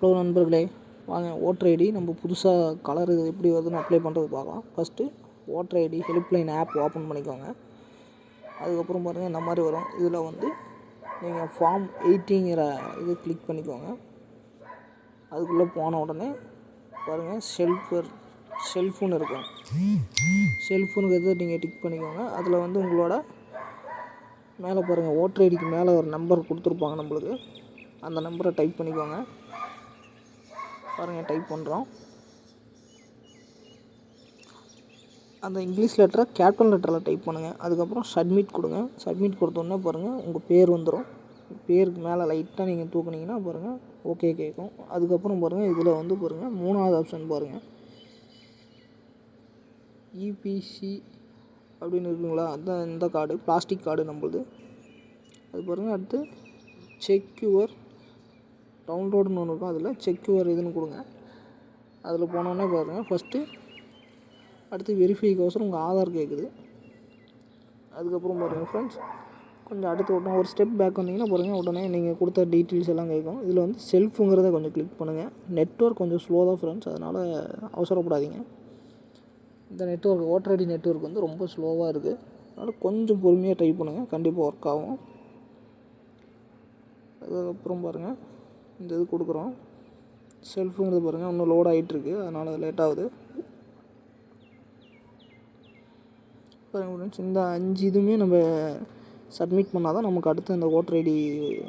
Hello நண்பர்களே வாங்க voter ID நம்ம புதுசாக கலர் எப்படி வருதுன்னு அப்ளை பண்ணுறது பார்க்கலாம். First voter ID helpline app open பண்ணிக்கோங்க. அதுக்கப்புறம் பாருங்கள் இந்த மாதிரி வரும். இதில் வந்து நீங்கள் ஃபார்ம் எயிட்டிங்கிற இது கிளிக் பண்ணிக்கோங்க. அதுக்குள்ளே போன உடனே பாருங்கள் ஷெல்ஃபர் ஷெல்ஃபுன்னு இருக்கும். ஷெல்ஃபுங்கிறத நீங்கள் டிக் பண்ணிக்கோங்க. அதில் வந்து உங்களோட மேலே பாருங்கள் ஓட்டர் ஐடிக்கு மேலே ஒரு நம்பர் கொடுத்துருப்பாங்க நம்மளுக்கு. அந்த நம்பரை டைப் பண்ணிக்கோங்க. பாருங்கள் டைப் பண்ணுறோம் அந்த இங்கிலீஷ் லெட்டரை கேப்டன் லெட்டரில் டைப் பண்ணுங்கள் அதுக்கப்புறம் சப்மிட் கொடுங்க. சப்மிட் கொடுத்தோன்னே பாருங்கள் உங்கள் பேர் வந்துடும் பேருக்கு மேலே லைட்டாக நீங்கள் தூக்குனீங்கன்னா பாருங்கள் ஓகே கேட்கும். அதுக்கப்புறம் பாருங்கள் இதில் வந்து பாருங்கள் மூணாவது ஆப்ஷன் பாருங்கள் இபிசி அப்படின்னு இருக்குங்களா? அதுதான் இந்த கார்டு பிளாஸ்டிக் கார்டு நம்மளுது. அது பாருங்கள் அடுத்து செக்யூர் டவுன்லோடுன்னு ஒன்று இருக்கும் அதில் செக்யூர் இதுன்னு கொடுங்க. அதில் போனோடனே பாருங்கள் ஃபஸ்ட்டு அடுத்து வெரிஃபைக்கோசரம் உங்கள் ஆதார் கேட்குது அதுக்கப்புறம் பாருங்கள் ஃப்ரெண்ட்ஸ் கொஞ்சம் அடுத்து உடனே ஒரு ஸ்டெப் பேக் வந்தீங்கன்னா பாருங்கள் உடனே நீங்கள் கொடுத்த டீட்டெயில்ஸ் எல்லாம் கேட்கும். இதில் வந்து செல்ஃபுங்கிறத கொஞ்சம் கிளிக் பண்ணுங்கள் நெட்ஒர்க் கொஞ்சம் ஸ்லோ தான் ஃப்ரெண்ட்ஸ் அதனால் அவசரப்படாதீங்க. இந்த நெட்ஒர்க் ஓட்டர் ஐடி நெட்ஒர்க் வந்து ரொம்ப ஸ்லோவாக இருக்குது அதனால் கொஞ்சம் பொறுமையாக டைப் பண்ணுங்கள் கண்டிப்பாக ஒர்க் ஆகும். அதுக்கப்புறம் பாருங்கள் இந்த இது கொடுக்குறோம். செல்ஃபுங்கிறது பாருங்கள் இன்னும் லோட் ஆகிட்டுருக்கு அதனால் அது லேட் ஆகுது. பாருங்க ஃப்ரெண்ட்ஸ் இந்த அஞ்சு இதுவுமே நம்ம சப்மிட் பண்ணால் தான் நமக்கு அடுத்து அந்த ஓட்டர் ஐடி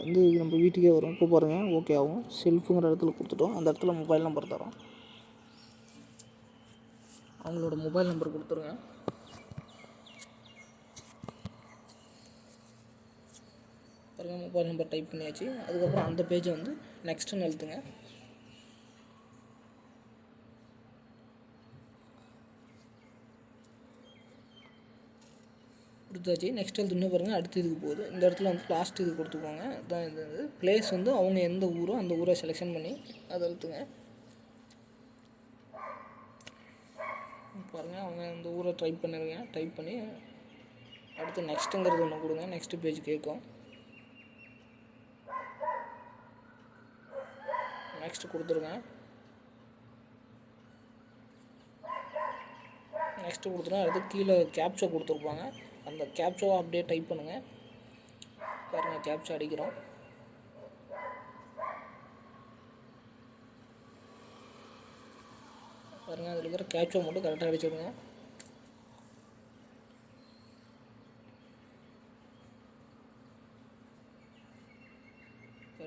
வந்து நம்ம வீட்டுக்கே வரும். இப்போ பாருங்கள் ஓகே ஆகும். செல்ஃபுங்கிற இடத்துல கொடுத்துட்டோம். அந்த இடத்துல மொபைல் நம்பர் தரோம். அவங்களோட மொபைல் நம்பர் கொடுத்துருங்க. பாருங்கள் மொபைல் நம்பர் டைப் பண்ணியாச்சு. அதுக்கப்புறம் அந்த பேஜை வந்து நெக்ஸ்ட்டுன்னு எழுத்துங்க கொடுத்தாச்சு. நெக்ஸ்ட் எழுத்து இன்னும் பாருங்கள் அடுத்த இதுக்கு போகுது. இந்த இடத்துல வந்து லாஸ்ட் இது கொடுத்துக்கோங்க. தான் இது வந்து பிளேஸ் வந்து அவங்க எந்த ஊரோ அந்த ஊரை செலெக்ஷன் பண்ணி அதை அழுத்துங்க பாருங்கள் அவங்க அந்த ஊரை டைப் பண்ணிடுங்க டைப் பண்ணி அடுத்து நெக்ஸ்ட்டுங்கிறது ஒன்று கொடுங்க. நெக்ஸ்ட் பேஜ் கேட்கும். நெக்ஸ்ட் கொடுத்துருங்க. நெக்ஸ்ட்டு கொடுத்துருங்க. அடுத்து கீழே கேப்சா கொடுத்துருப்பாங்க. அந்த கேப்சாவை அப்படியே டைப் பண்ணுங்கள் பாருங்கள் கேப்சா அடிக்கிறோம். பாருங்கள் அதில் இருக்கிற கேப்சா மட்டும் கரெக்டாக அடிச்சிடுங்க.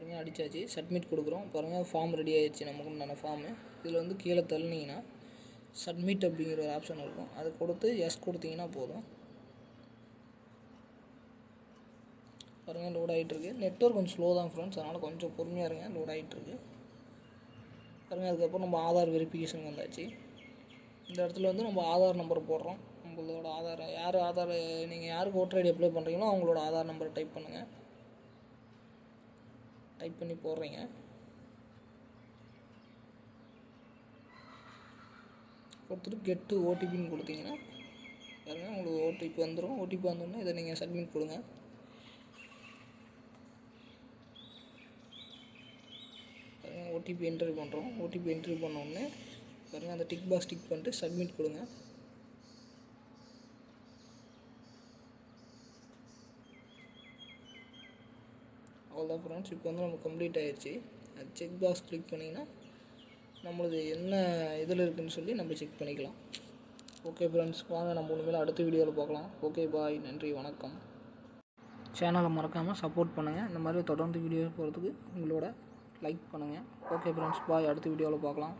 பாருங்கள் அடித்தாச்சு சப்மிட் கொடுக்குறோம். பாருங்கள் ஃபார்ம் ரெடி ஆகிடுச்சு நமக்கு உண்டான ஃபார்மு இதில் வந்து கீழே தள்ளினீங்கன்னா சப்மிட் அப்படிங்கிற ஒரு ஆப்ஷன் இருக்கும். அதை கொடுத்து எஸ் கொடுத்தீங்கன்னா போதும். பாருங்கள் லோட் ஆகிட்டுருக்கு நெட்ஒர்க் கொஞ்சம் ஸ்லோ தான் ஃப்ரெண்ட்ஸ் அதனால் கொஞ்சம் பொறுமையாக இருங்க. லோட் ஆகிட்டுருக்கு பாருங்கள் அதுக்கப்புறம் நம்ம ஆதார் வெரிஃபிகேஷன் வந்தாச்சு. இந்த இடத்துல வந்து நம்ம ஆதார் நம்பர் போடுறோம். நம்மளோட ஆதார் யார் ஆதார் நீங்கள் யாருக்கு ஓட்டர் ஐடி அப்ளை பண்ணுறீங்களோ அவங்களோட ஆதார் நம்பரை டைப் பண்ணுங்கள் டைப் பண்ணி போடுறீங்க. கொடுத்துட்டு கெட்டு ஓடிபின்னு கொடுத்தீங்கன்னா பாருங்கள் உங்களுக்கு ஓடிபி வந்துடும் ஓடிபி வந்தோடனே இதை நீங்கள் சப்மிட் கொடுங்க. பாருங்கள் ஓடிபி என்ட்ரி பண்ணுறோம் ஓடிபி என்ட்ரி பண்ணோடனே பாருங்கள் அந்த டிக் பாக்ஸ் டிக் பண்ணிட்டு சப்மிட் கொடுங்க. அவ்வளோதான் ஃப்ரெண்ட்ஸ் இப்போ வந்து நம்ம கம்ப்ளீட் ஆகிடுச்சி அது செக் பாக்ஸ் கிளிக் பண்ணிங்கன்னா நம்மளது என்ன இதில் இருக்குதுன்னு சொல்லி நம்ம செக் பண்ணிக்கலாம். ஓகே ஃப்ரெண்ட்ஸ் வாங்க நம்ம உண்மையில் அடுத்த வீடியோவில் பார்க்கலாம். ஓகே பாய் நன்றி வணக்கம். சேனலை மறக்காமல் சப்போர்ட் பண்ணுங்கள் இந்த மாதிரி தொடர்ந்து வீடியோ போகிறதுக்கு உங்களோட லைக் பண்ணுங்கள் ஓகே ஃப்ரெண்ட்ஸ் பாய் அடுத்த வீடியோவில் பார்க்கலாம்.